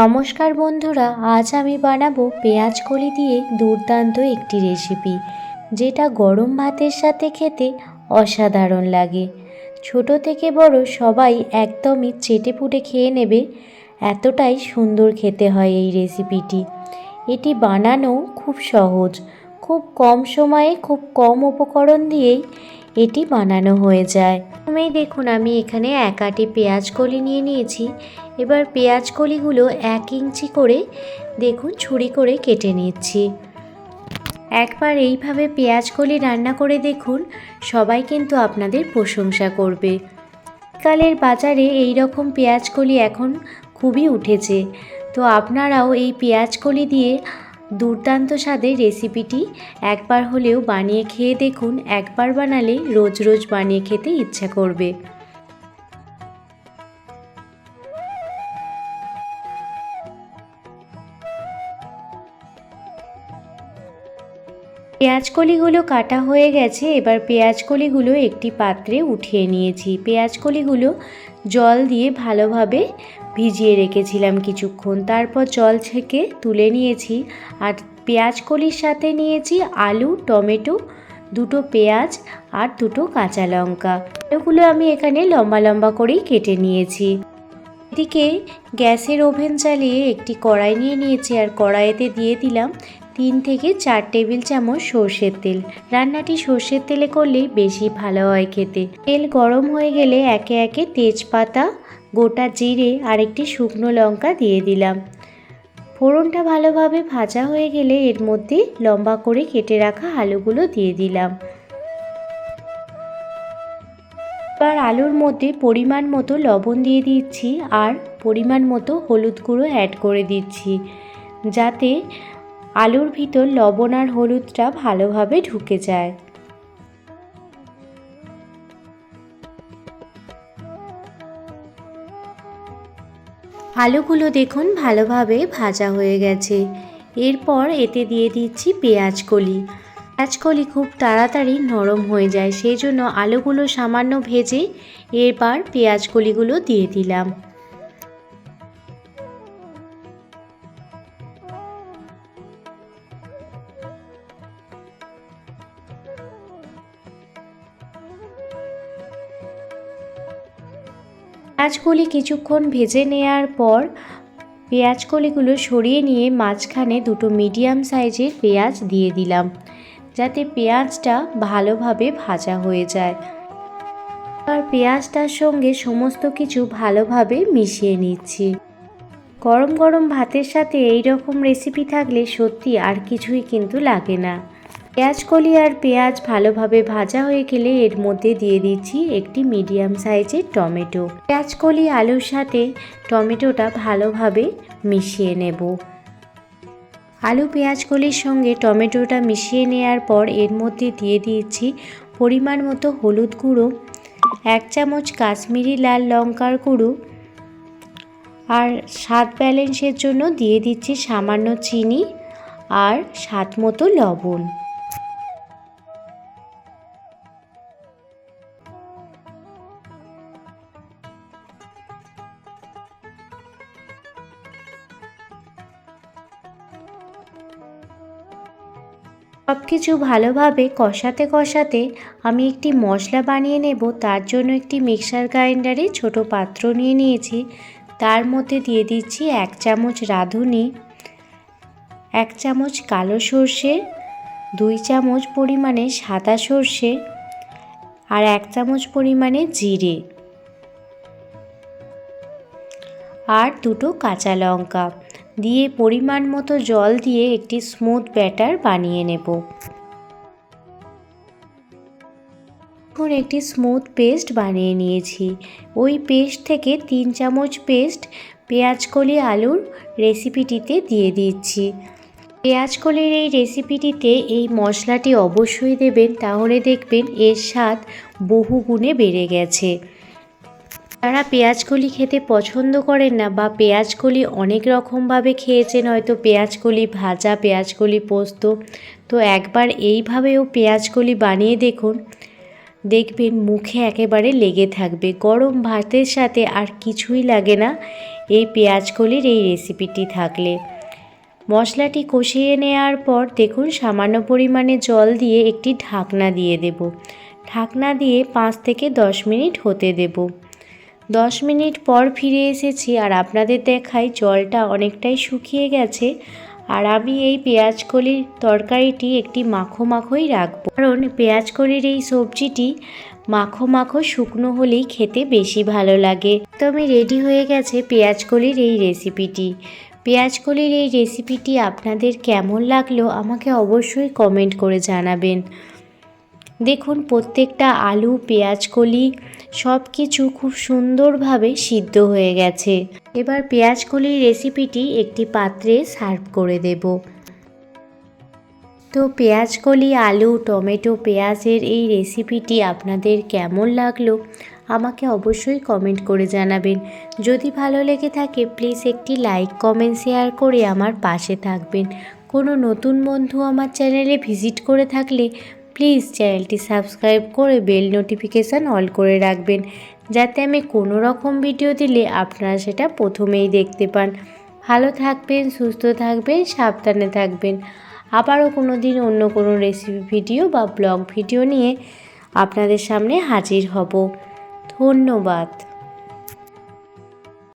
নমস্কার বন্ধুরা, আজ আমি বানাবো পেঁয়াজ কলি দিয়ে দুর্দান্ত একটি রেসিপি যেটা গরম ভাতের সাথে খেতে অসাধারণ লাগে। ছোট থেকে বড় সবাই একদমই চেটে পুটে খেয়ে নেবে, এতটাই সুন্দর খেতে হয় এই রেসিপিটি এটি বানানো খুব সহজ, খুব কম সময়ে, খুব কম উপকরণ দিয়েই এটি বানানো হয়ে যায়। প্রথমেই দেখুন আমি এখানে এক আটি পেঁয়াজ কলি নিয়ে নিয়েছি। এবার পেঁয়াজ কলিগুলো এক ইঞ্চি করে দেখুন ছুরি করে কেটে নিচ্ছি। একবার এইভাবে পেঁয়াজ কলি রান্না করে দেখুন, সবাই কিন্তু আপনাদের প্রশংসা করবে। কালের বাজারে এই রকম পেঁয়াজ কলি এখন খুবই উঠেছে। তো আপনারাও এই পেঁয়াজ কলি দিয়ে দুর্দান্ত স্বাদের রেসিপিটি একবার হলেও বানিয়ে খেয়ে দেখুন, একবার বানালে রোজ রোজ বানিয়ে খেতে ইচ্ছা করবে। পেঁয়াজ কলিগুলো কাটা হয়ে গেছে, এবার পেঁয়াজ কলিগুলো একটি পাত্রে উঠিয়ে নিয়েছি। পেঁয়াজ কলিগুলো জল দিয়ে ভালোভাবে ভিজিয়ে রেখেছিলাম কিছুক্ষণ। তারপর জল ছেঁকে তুলে নিয়েছি আর পেঁয়াজ কলির সাথে নিয়েছি আলু, টমেটো, দুটো পেঁয়াজ আর দুটো কাঁচা লঙ্কা। এগুলো আমি এখানে লম্বা লম্বা করেই কেটে নিয়েছি। এদিকে গ্যাসের ওভেন চালিয়ে একটি কড়াই নিয়ে নিয়েছি আর কড়াইতে দিয়ে দিলাম তিন থেকে চার টেবিল চামচ সর্ষের তেল। রান্নাটি সর্ষের তেলে করলেই বেশি ভালো হয় খেতে। তেল গরম হয়ে গেলে একে একে তেজপাতা, গোটা জিরে আর একটি শুকনো লঙ্কা দিয়ে দিলাম। ফোড়নটা ভালোভাবে ভাজা হয়ে গেলে এর মধ্যে লম্বা করে কেটে রাখা আলুগুলো দিয়ে দিলাম। এবার আলুর মধ্যে পরিমাণ মতো লবণ দিয়ে দিচ্ছি আর পরিমাণ মতো হলুদ গুঁড়ো অ্যাড করে দিচ্ছি। যাতে আলুর ভিতর লবণ আর হলুদটা ভালোভাবে ঢুকে যায়। আলুগুলো দেখুন ভালোভাবে ভাজা হয়ে গেছে। এরপর এতে দিয়ে দিচ্ছি পেঁয়াজ কলি। পেঁয়াজ কলি খুব তাড়াতাড়ি নরম হয়ে যায়, সেই জন্য আলুগুলো সামান্য ভেজে এরপর পেঁয়াজ কলিগুলো দিয়ে দিলাম। পেঁয়াজকলি কিছুক্ষণ ভেজে নেওয়ার পর পেঁয়াজকলিগুলো সরিয়ে নিয়ে মাঝখানে দুটো মিডিয়াম সাইজের পেঁয়াজ দিয়ে দিলাম, যাতে পেঁয়াজটা ভালোভাবে ভাজা হয়ে যায়। আর পেঁয়াজটার সঙ্গে সমস্ত কিছু ভালোভাবে মিশিয়ে নিচ্ছি। গরম গরম ভাতের সাথে এই রকম রেসিপি থাকলে সত্যি আর কিছুই কিন্তু লাগে না। পেঁয়াজ কলি আর পেঁয়াজ ভালোভাবে ভাজা হয়ে গেলে এর মধ্যে দিয়ে দিচ্ছি একটি মিডিয়াম সাইজের টমেটো। কলি আলুর সাথে টমেটোটা ভালোভাবে মিশিয়ে নেব। আলু পেঁয়াজ কলির সঙ্গে টমেটোটা মিশিয়ে নেওয়ার পর এর মধ্যে দিয়ে দিয়েছি পরিমাণ মতো হলুদ গুঁড়ো, এক চামচ কাশ্মীরি লাল লঙ্কার গুঁড়ো আর স্বাদ ব্যালেন্সের জন্য দিয়ে দিচ্ছি সামান্য চিনি আর স্বাদ মতো লবণ। সব কিছু ভালোভাবে কষাতে কষাতে আমি একটি মশলা বানিয়ে নেব। তার জন্য একটি মিক্সার গ্রাইন্ডারে ছোট পাত্র নিয়ে নিয়েছি। তার মধ্যে দিয়ে দিচ্ছি এক চামচ রাঁধুনি, এক চামচ কালো সর্ষে, দুই চামচ পরিমাণে সাদা সর্ষে আর এক চামচ পরিমাণে জিরে আর দুটো কাঁচা লঙ্কা। দিয়ে পরিমাণ মতো জল দিয়ে একটি স্মুথ ব্যাটার বানিয়ে নেব। এখন একটি স্মুথ পেস্ট বানিয়ে নিয়েছি। ওই পেস্ট থেকে তিন চামচ পেস্ট পেঁয়াজকলি আলুর রেসিপিটিতে দিয়ে দিচ্ছি। পেঁয়াজকলির এই রেসিপিটিতে এই মশলাটি অবশ্যই দেবেন, তাহলে দেখবেন এর স্বাদ বহু গুণে বেড়ে গেছে। যারা পেঁয়াজকলি খেতে পছন্দ করেন না বা পেঁয়াজকলি অনেক রকমভাবে খেয়েছেন, হয়তো পেঁয়াজকলি ভাজা, পেঁয়াজকলি পোস্ত। তো একবার এইভাবেও পেঁয়াজকলি বানিয়ে দেখুন। দেখবেন মুখে একেবারে লেগে থাকবে। গরম ভাতের সাথে আর কিছুই লাগে না এই পেঁয়াজকলির এই রেসিপিটি থাকলে। মশলাটি কষিয়ে নেওয়ার পর দেখুন সামান্য পরিমাণে জল দিয়ে একটি ঢাকনা দিয়ে দেব। ঢাকনা দিয়ে পাঁচ থেকে দশ মিনিট হতে দেব। দশ মিনিট পর ফিরে এসেছি আর আপনাদের দেখাই জলটা অনেকটাই শুকিয়ে গেছে আর আমি এই পেঁয়াজকলির তরকারিটি একটি মাখো মাখোই রাখব। কারণ পেঁয়াজকলির এই সবজিটি মাখো মাখো শুকনো হলেই খেতে বেশি ভালো লাগে। তো আমি রেডি হয়ে গেছে পেঁয়াজকলির এই রেসিপিটি। পেঁয়াজকলির এই রেসিপিটি আপনাদের কেমন লাগল আমাকে অবশ্যই কমেন্ট করে জানাবেন। দেখুন, প্রত্যেকটা আলু পেঁয়াজকলি সব কিছু খুব সুন্দরভাবে সিদ্ধ হয়ে গেছে। এবার পেঁয়াজকলির রেসিপিটি একটি পাত্রে সার্ভ করে দেব। তো পেঁয়াজকলি আলু, টমেটো, পেঁয়াজের এই রেসিপিটি আপনাদের কেমন লাগল? আমাকে অবশ্যই কমেন্ট করে জানাবেন। যদি ভালো লেগে থাকে, প্লিজ একটি লাইক, কমেন্ট, শেয়ার করে আমার পাশে থাকবেন। কোনো নতুন বন্ধু আমার চ্যানেলে ভিজিট করে থাকলে প্লিজ চ্যানেলটি সাবস্ক্রাইব করে বেল নোটিফিকেশান অল করে রাখবেন, যাতে আমি কোনো রকম ভিডিও দিলে আপনারা সেটা প্রথমেই দেখতে পান। ভালো থাকবেন, সুস্থ থাকবেন, সাবধানে থাকবেন। আবারও কোনো দিন অন্য কোনো রেসিপি ভিডিও বা ব্লগ ভিডিও নিয়ে আপনাদের সামনে হাজির হব। ধন্যবাদ।